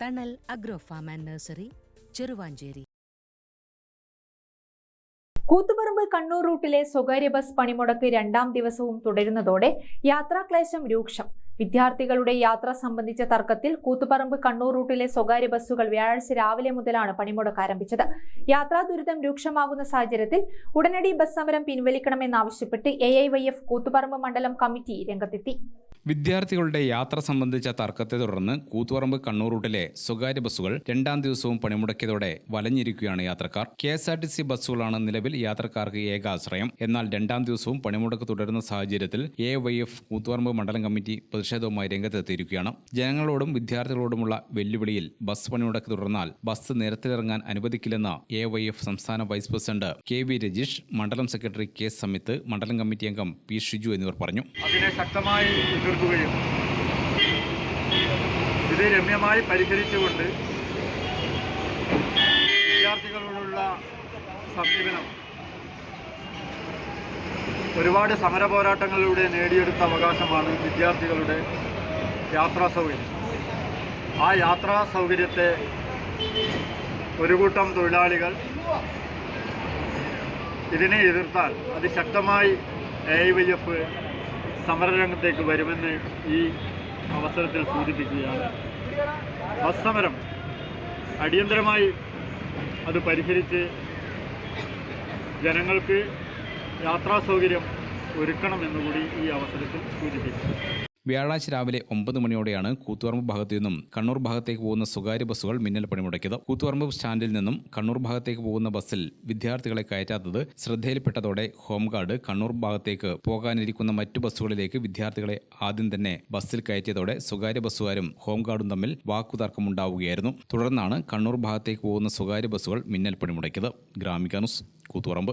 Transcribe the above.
Thanal agro farm and nursery Cheruvanchery Koothuparamba Kannur റൂട്ടിലെ സ്വകാര്യ bus പണിമുടക്ക് രണ്ടാം ദിവസവും തുടരുന്നതോടെ യാത്രാക്ലേശം രൂക്ഷം. വിദ്യാർത്ഥികളുടെ യാത്ര സംബന്ധിച്ച തർക്കത്തിൽ കൂത്തുപറമ്പ് കണ്ണൂർ റൂട്ടിലെ സ്വകാര്യ ബസ്സുകൾ വ്യാഴാഴ്ച രാവിലെ മുതലാണ് പണിമുടക്ക് ആരംഭിച്ചത്. യാത്രാ ദുരിതം രൂക്ഷമാകുന്ന സാഹചര്യത്തിൽ ഉടനടി ബസ് സമരം പിൻവലിക്കണമെന്നാവശ്യപ്പെട്ട് A I Y F Koothuparamba മണ്ഡലം കമ്മിറ്റി രംഗത്തെത്തി. വിദ്യാർത്ഥികളുടെ യാത്ര സംബന്ധിച്ച തർക്കത്തെ തുടർന്ന് കൂത്തുപറമ്പ് കണ്ണൂർ റൂട്ടിലെ സ്വകാര്യ ബസ്സുകൾ രണ്ടാം ദിവസവും പണിമുടക്കിയതോടെ വലഞ്ഞിരിക്കുകയാണ് യാത്രക്കാർ. K S R T C ബസ്സുകളാണ് നിലവിൽ യാത്രക്കാർക്ക് ഏക ആശ്രയം എന്നാൽ രണ്ടാം ദിവസവും പണിമുടക്ക് തുടരുന്ന സാഹചര്യത്തിൽ എ വൈ എഫ് കൂത്തുപറമ്പ് മണ്ഡലം കമ്മിറ്റി പ്രതിഷേധവുമായി രംഗത്തെത്തിയിരിക്കുകയാണ്. ജനങ്ങളോടും വിദ്യാർത്ഥികളോടുമുള്ള വെല്ലുവിളിയിൽ ബസ് പണിമുടക്ക് തുടർന്നാൽ ബസ് നിരത്തിലിറങ്ങാൻ അനുവദിക്കില്ലെന്ന് എ വൈ എഫ് സംസ്ഥാന vice president K V Rajeesh മണ്ഡലം സെക്രട്ടറി കെ സമിത്ത് മണ്ഡലം കമ്മിറ്റി അംഗം പി ഷിജു എന്നിവർ പറഞ്ഞു. അതിനെ ശക്തമായി എതിർക്കുകയും ഇത് രമ്യമായി പരിഹരിച്ചുകൊണ്ട് വിദ്യാർത്ഥികളോടുള്ള സമീപനം ഒരുപാട് സമര പോരാട്ടങ്ങളിലൂടെ നേടിയെടുത്ത അവകാശമാണ് വിദ്യാർത്ഥികളുടെ യാത്രാ സൗകര്യം. ആ യാത്രാ സൗകര്യത്തെ ഒരു കൂട്ടം തൊഴിലാളികൾ ഇതിനെ എതിർത്താൽ അതിശക്തമായി എ ഐ വൈ എഫ് സമരരംഗത്തേക്ക് വരുമെന്ന് ഈ അവസരത്തിൽ സൂചിപ്പിക്കുകയാണ്. ബസ് സമരം അടിയന്തരമായി അത് പരിഹരിച്ച് ജനങ്ങൾക്ക് യാത്രാ സൗകര്യം ഒരുക്കണമെന്നുകൂടി ഈ അവസരത്തിൽ സൂചിപ്പിക്കുന്നു. വ്യാഴാഴ്ച രാവിലെ ഒമ്പത് മണിയോടെയാണ് കൂത്തുപറമ്പ് ഭാഗത്തു നിന്നും കണ്ണൂർ ഭാഗത്തേക്ക് പോകുന്ന സ്വകാര്യ ബസ്സുകൾ മിന്നൽ പണിമുടക്കിയത്. കൂത്തുപറമ്പ് സ്റ്റാൻഡിൽ നിന്നും കണ്ണൂർ ഭാഗത്തേക്ക് പോകുന്ന ബസ്സിൽ വിദ്യാർത്ഥികളെ കയറ്റാത്തത് ശ്രദ്ധയിൽപ്പെട്ടതോടെ ഹോംഗാർഡ് കണ്ണൂർ ഭാഗത്തേക്ക് പോകാനിരിക്കുന്ന മറ്റു ബസ്സുകളിലേക്ക് വിദ്യാർത്ഥികളെ ആദ്യം തന്നെ ബസ്സിൽ കയറ്റിയതോടെ സ്വകാര്യ ബസ്സുകാരും ഹോംഗാർഡും തമ്മിൽ വാക്കുതർക്കമുണ്ടാവുകയായിരുന്നു. തുടർന്നാണ് കണ്ണൂർ ഭാഗത്തേക്ക് പോകുന്ന സ്വകാര്യ ബസ്സുകൾ മിന്നൽ പണിമുടക്കിയത്. Gramika news Koothuparamba.